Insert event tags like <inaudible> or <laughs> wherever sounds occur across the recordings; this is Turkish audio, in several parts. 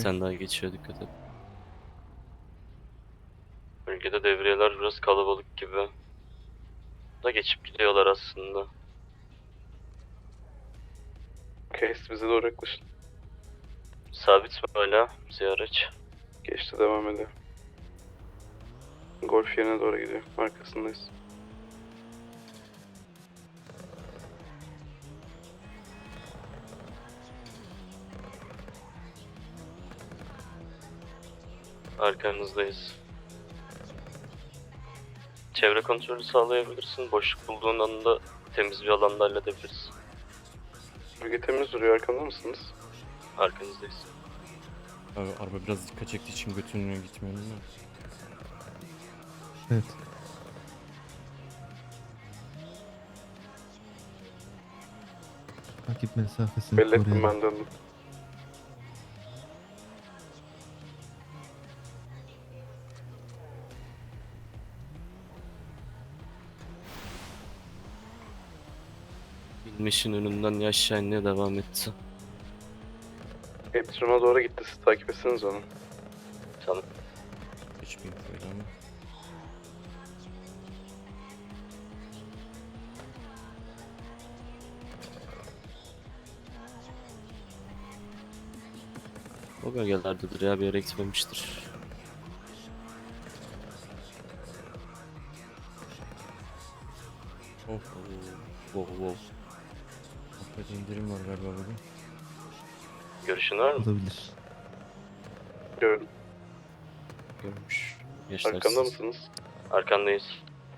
Bir tane daha geçiyor dikkat et. Bölgede devriyeler biraz kalabalık gibi. Da geçip gidiyorlar aslında. Case bize doğru yaklaşın. Sabit mi hala bizi araç? Geçti devam ediyor. Golf yerine doğru gidiyor. Arkasındayız. Arkanızdayız. Çevre kontrolü sağlayabilirsin. Boşluk bulduğun anda temiz bir alanda halledebiliriz. Bölge temiz duruyor. Arkamda mısınız? Arkanızdayız. Abi araba biraz dikkat çektiği için götününe gitmiyorum da. Evet. Takip mesafesini Belli ettim koruyalım. ben döndüm. Bilmişin önünden aşağı inmeye devam etti. Epsilon'a doğru gitti. Siz takip etsiniz onu. Tamam. Hiçbir info ama. O bölgelerdedir ya bir yere gitmemiştir. Oh, oh, wow, wow. İndirim var galiba bugün. Görüşün var mı? Olabilir. Gördüm. Görmüş. Gençler Arkamda siz- mısınız? Arkandayız.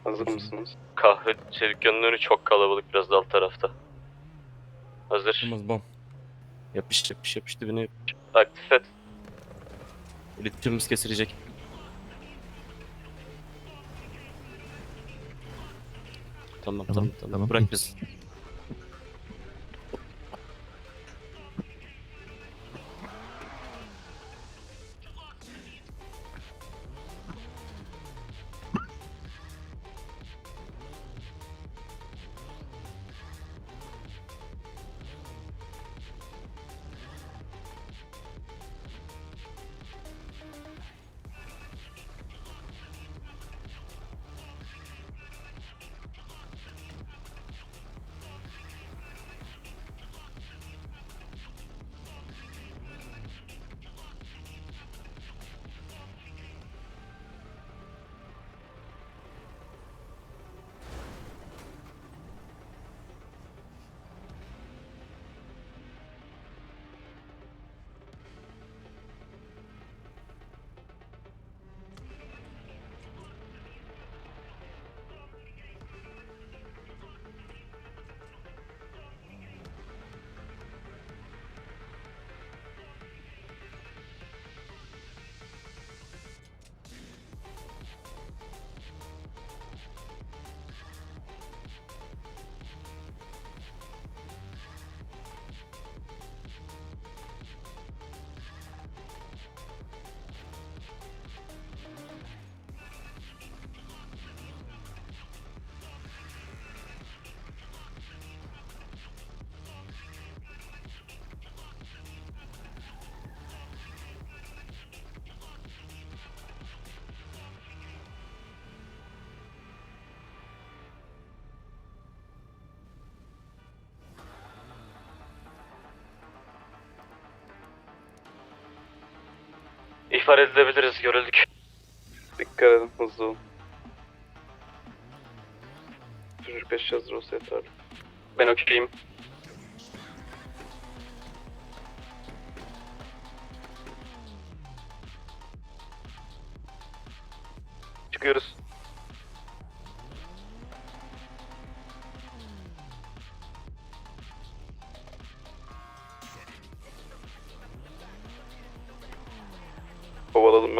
Hazır mısınız? Kahve çelik yönünün önü çok kalabalık biraz da alt tarafta. Hazır. Olmaz bam. Yapış yapış yapış dibine yapış. Aktif et. İletişimimiz kesilecek. Tamam tamam Tamam, tamam. tamam. Bırak biz. İhbar edilebiliriz görüldük. Dikkat edin. Hızlı olun. Çocuk kaç hazır olsa yeterli. Ben okeyim. Çıkıyoruz.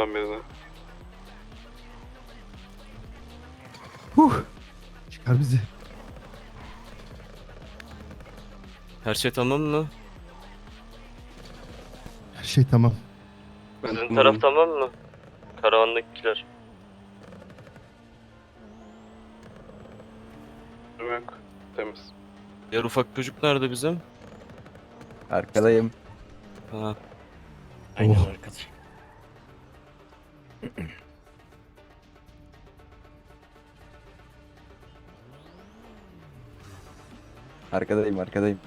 Ben birini. Huh! Çıkar bizi. Her şey tamam mı? Her şey tamam. Sizin taraf tamam mı? Karavandakiler. Yok. Temiz. Diğer ufak çocuk nerede bizim? Arkadayım. Ha. Aynen Oh. arkada. Arkadayım arkadayım.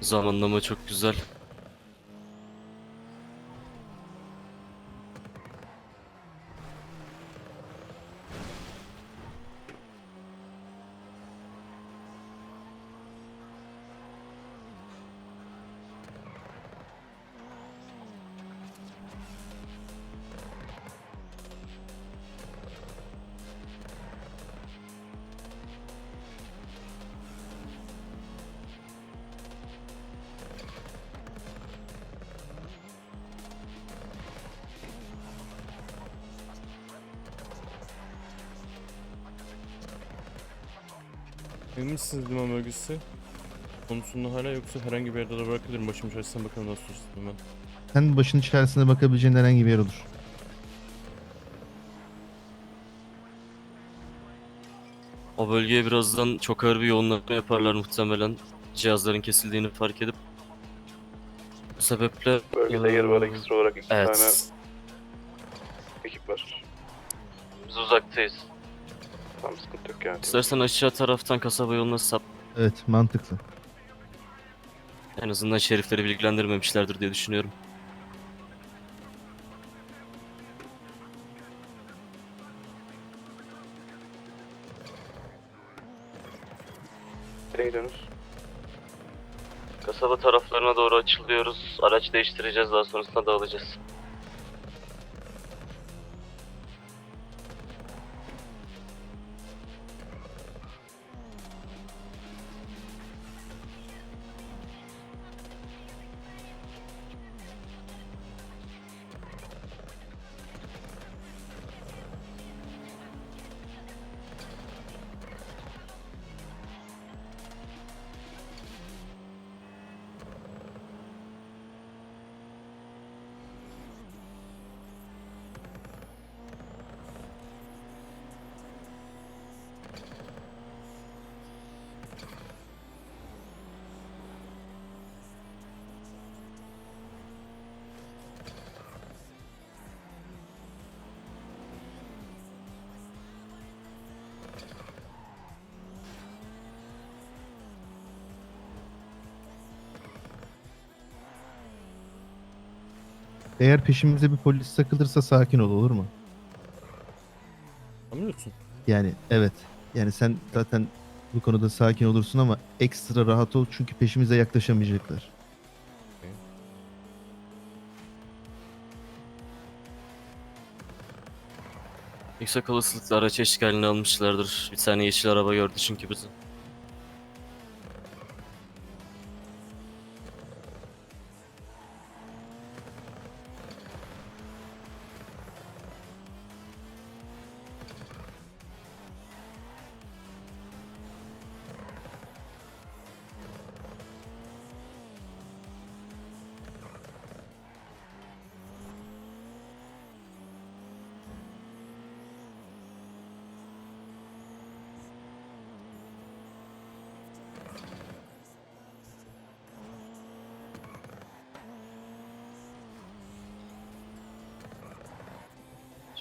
Zamanlama çok güzel. Emin misiniz liman bölgesi? Konusunda hala yoksa herhangi bir yerde de bırakabilirim. Başım içerisine bakalım nasıl sustum ben. Sen başın içerisine bakabileceğin herhangi bir yer olur. O bölgeye birazdan çok ağır bir yoğunlama yaparlar muhtemelen. Cihazların kesildiğini fark edip. Bu sebeple... Bölgede yer var ekstra olarak iki tane Evet. ekip var. Biz uzaktayız. Tam sıkıntı yok yani. İstersen aşağı taraftan kasaba yoluna sap. Evet mantıklı. En azından şerifleri bilgilendirmemişlerdir diye düşünüyorum. Nereye gidiyorsunuz? Kasaba taraflarına doğru açılıyoruz. Araç değiştireceğiz daha sonrasında dağılacağız. Eğer peşimize bir polis takılırsa sakin ol olur mu? Anlıyorsun. Yani evet. Yani sen zaten bu konuda sakin olursun ama ekstra rahat ol çünkü peşimize yaklaşamayacaklar. Yüksek olasılıkla araç eşkalini almışlardır. Bir tane yeşil araba gördü çünkü bizi.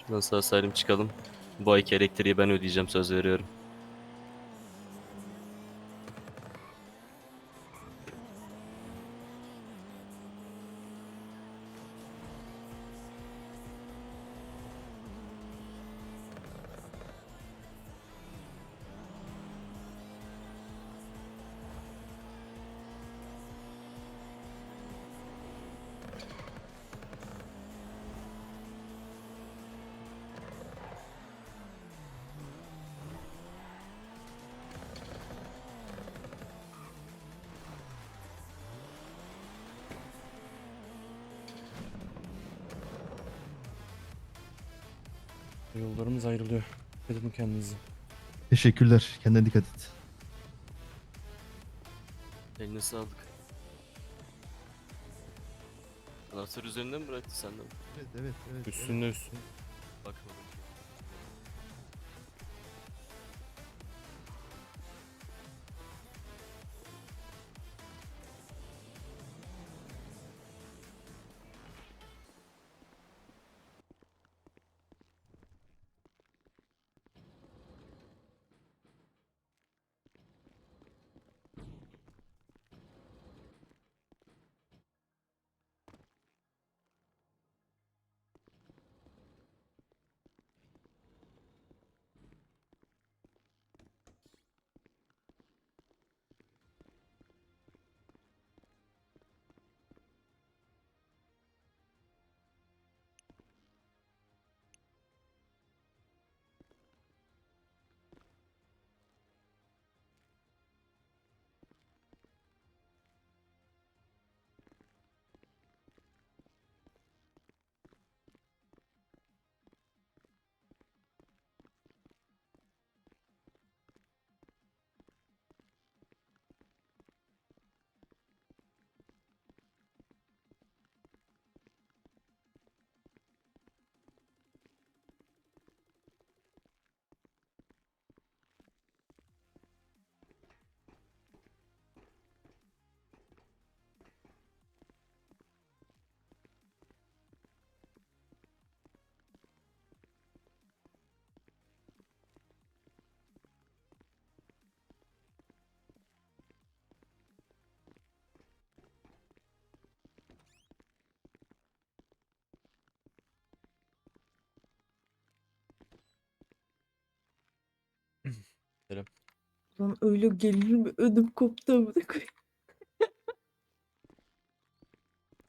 Şuradan sağ salim çıkalım. Bu ayki elektriği ben ödeyeceğim söz veriyorum. Yollarımız ayrılıyor. Dikkat edin kendinize. Teşekkürler. Kendine dikkat et. Eline sağlık. Anahtar üzerinden mi bıraktı senden? Evet evet evet. Üstünde üstün. Bakmadım. Lan öyle gelir mi? Ödüm koptu amına koyayım.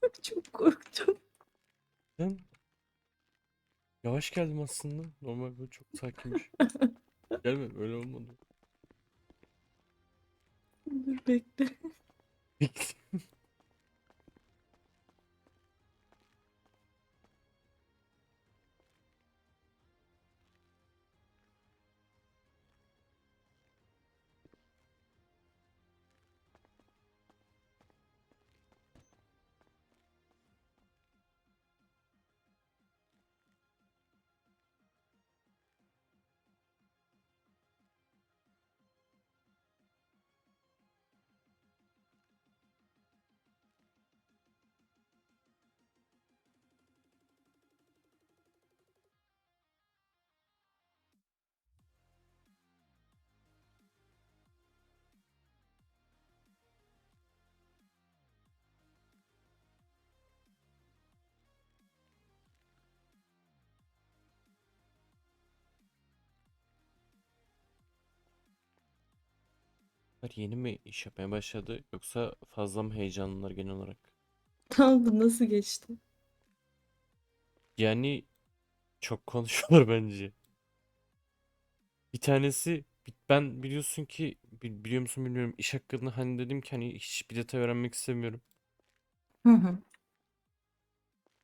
<laughs> Çok korktum. Ben yavaş geldim aslında. Normal böyle çok sakinmiş. <laughs> Gelme öyle olmadı. Dur bekle. Bunlar Yeni mi iş yapmaya başladı yoksa fazla mı heyecanlılar genel olarak? Oldu? Nasıl geçti? Yani çok <laughs> konuşuyorlar bence. Bir tanesi ben biliyorsun ki bi- biliyor musun bilmiyorum iş hakkında hani dedim ki hani hiçbir detay öğrenmek istemiyorum. Hı hı.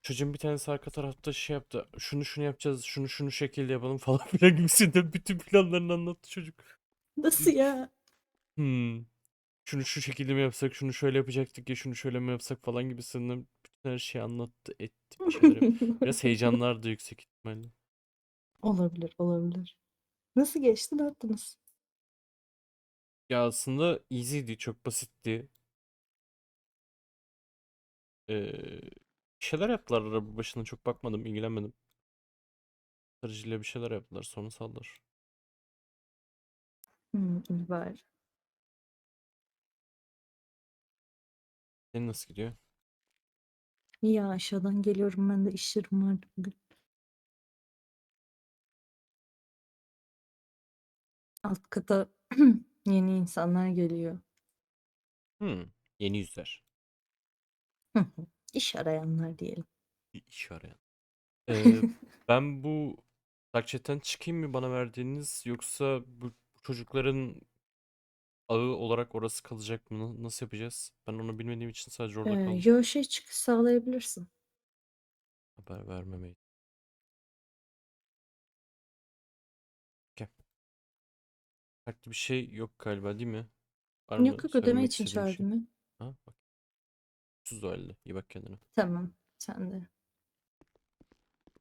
Çocuğun bir tanesi arka tarafta şey yaptı. Şunu şunu yapacağız, şunu şunu şekilde yapalım <laughs> falan filan gibisinden bütün planlarını anlattı çocuk. Nasıl ya? Hmm. Şunu şu şekilde mi yapsak, şunu şöyle yapacaktık ya, şunu şöyle mi yapsak falan gibisinden bütün her şeyi anlattı, etti bir şeyler. Biraz <laughs> heyecanlar da yüksek ihtimalle. Olabilir, olabilir. Nasıl geçti? Ne yaptınız? Ya aslında easy'di, çok basitti. Ee, bir şeyler yaptılar araba başına çok bakmadım, ilgilenmedim. Sarıcıyla bir şeyler yaptılar, sonra saldılar. Hmm, iyi Senin nasıl gidiyor? Ya aşağıdan geliyorum ben de işlerim vardı bugün. Alt kata <clears throat> yeni insanlar geliyor. Hmm, yeni yüzler. İş arayanlar diyelim. İş arayan. Ee, <laughs> ben bu Darkchat'ten çıkayım mı bana verdiğiniz yoksa bu çocukların Ağı olarak orası kalacak mı? Nasıl yapacağız? Ben onu bilmediğim için sadece orada Ee, kaldım. yo şey çıkış sağlayabilirsin. Haber vermemeyi. Okey. Farklı bir şey yok galiba değil mi? Var Yok yok ödeme için istediğim bir şey? Ha bak. 30 o halde. İyi bak kendine. Tamam sen de.